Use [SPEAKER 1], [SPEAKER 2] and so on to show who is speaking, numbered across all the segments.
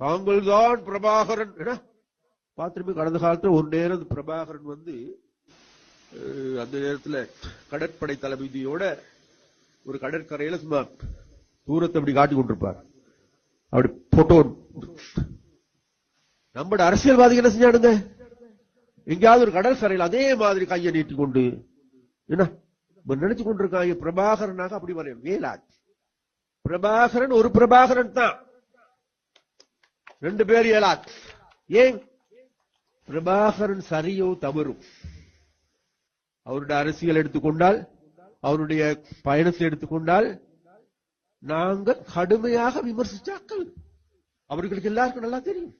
[SPEAKER 1] தாங்கள் தான் பிரபாகரன். என்ன? பார்த்துருமே கடந்த காலத்துல ஒரு நேரம் பிரபாகரன் வந்து அந்த நேரத்துல கடற்படை தளபதியோட ஒரு கடற்கரையில சும்மா தூரத்தை அப்படி காட்டி கொண்டிருப்பார். அப்படி போட்டோ நம்மட அரசியல்வாதிகள் என்ன செஞ்சாடுங்க எங்கேயாவது ஒரு கடற்கரையில் அதே மாதிரி கையை நீட்டி கொண்டு என்ன? நினைச்சு கொண்டிருக்காங்க பிரபாகரனாக அப்படி வர வேலாச்சு பிரபாகரன் ஒரு பிரபாகரன் தான். ரெண்டு பேர் இயலாது ஏன்? பிரபாகரன் சரியோ தவறும். அவருடைய அரசியல் எடுத்துக்கொண்டால் அவருடைய பயணத்தை எடுத்துக்கொண்டால் நாங்கள் கடுமையாக விமர்சிச்சாக்கள் அவர்களுக்கு எல்லாருக்கும் நல்லா தெரியும்.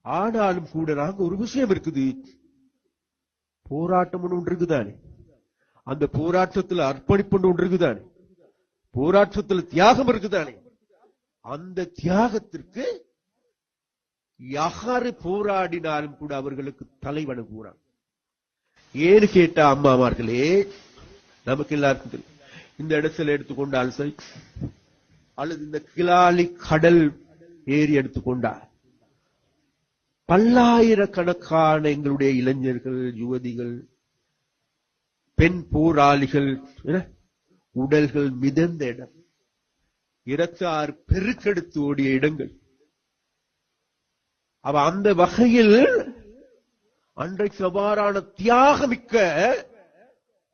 [SPEAKER 1] ஆனாலும் கூட நாங்க ஒரு விஷயம் இருக்குது. போராட்டம் ஒன்று இருக்குதானே? அந்த போராட்டத்தில் அர்ப்பணிப்பு ஒன்று இருக்குதானே? போராட்டத்தில் தியாகம் இருக்குதானே? அந்த தியாகத்திற்கு யாரு போராடினாலும் கூட அவர்களுக்கு தலை வணங்குகிறான் ஏன்னு கேட்ட அம்மாமார்களே நமக்கு எல்லாருக்கும் இந்த இடத்துல எடுத்துக்கொண்டால் சரி அல்லது இந்த கிளாலி கடல் ஏரி எடுத்துக்கொண்டால் பல்லாயிரக்கணக்கான எங்களுடைய இளைஞர்கள் யுவதிகள் பெண் போராளிகள் உடல்கள் மிதந்த இடம். இரத்தார் பெருக்கெடுத்து ஓடிய இடங்கள். அவ அந்த வகையில் அன்றைக்கு அவ்வாறான தியாகமிக்க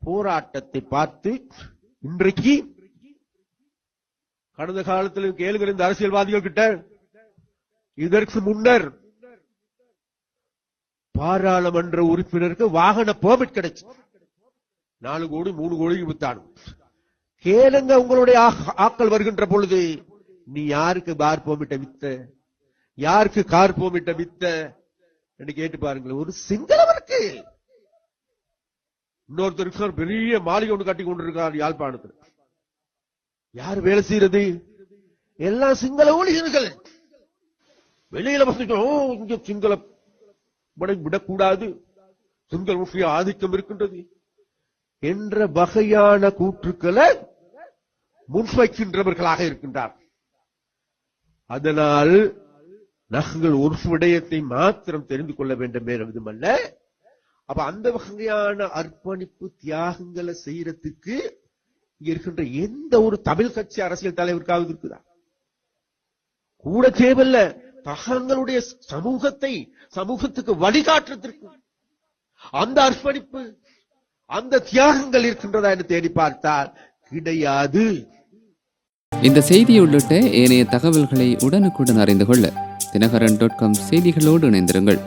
[SPEAKER 1] போராட்டத்தை பார்த்து இன்றைக்கு கடந்த காலத்தில் கேளுகிற இந்த அரசியல்வாதிகள் கிட்ட இதற்கு முன்னர் பாராளுமன்ற உறுப்பினருக்கு வாகன பெர்மிட் கிடைச்சு. நாலு கோடி மூணு கோடி வித்தானு. கேளுங்க உங்களுடைய ஆக்கள் வருகின்ற பொழுது. நீ யாருக்கு பார் போமிட்ட வித்த? யாருக்கு கார் போமிட்ட வித்த? என்று கேட்டு பாருங்களேன் ஒரு சிங்களவருக்கு இன்னொருத்தருக்கு பெரிய மாளிகை ஒன்று கட்டி கொண்டிருக்கார் யாழ்ப்பாணத்தில். யார் வேலை செய்யறது? எல்லாம் சிங்கள ஊழியர்கள். வெளியில வந்துட்டோம் இங்க சிங்கள படை விடக்கூடாது. சிங்கள முக்கிய ஆதிக்கம் இருக்கின்றது. என்ற வகையான கூற்றுக்களை முன்வைக்கின்றவர்களாக இருக்கின்றார். அதனால் நாங்கள் ஒரு விடயத்தை மாத்திரம் தெரிந்து கொள்ள வேண்டும் வேற விதமல்ல அப்ப அந்த வகையான அர்ப்பணிப்பு தியாகங்களை செய்யறதுக்கு இங்க இருக்கின்ற எந்த ஒரு தமிழ் கட்சி அரசியல் தலைவருக்காவது இருக்குதா? கூட தேவையில்ல. தகங்களுடைய சமூகத்தை சமூகத்துக்கு வழிகாட்டுறதற்கு அந்த அர்ப்பணிப்பு அந்த தியாகங்கள் இருக்கின்றதா என்று தேடி பார்த்தால் கிடையாது.
[SPEAKER 2] இந்த செய்தி உள்ளிட்ட ஏனைய தகவல்களை உடனுக்குடன் அறிந்து கொள்ள தினகரன் டாட் காம் செய்திகளோடு இணைந்திருங்கள்.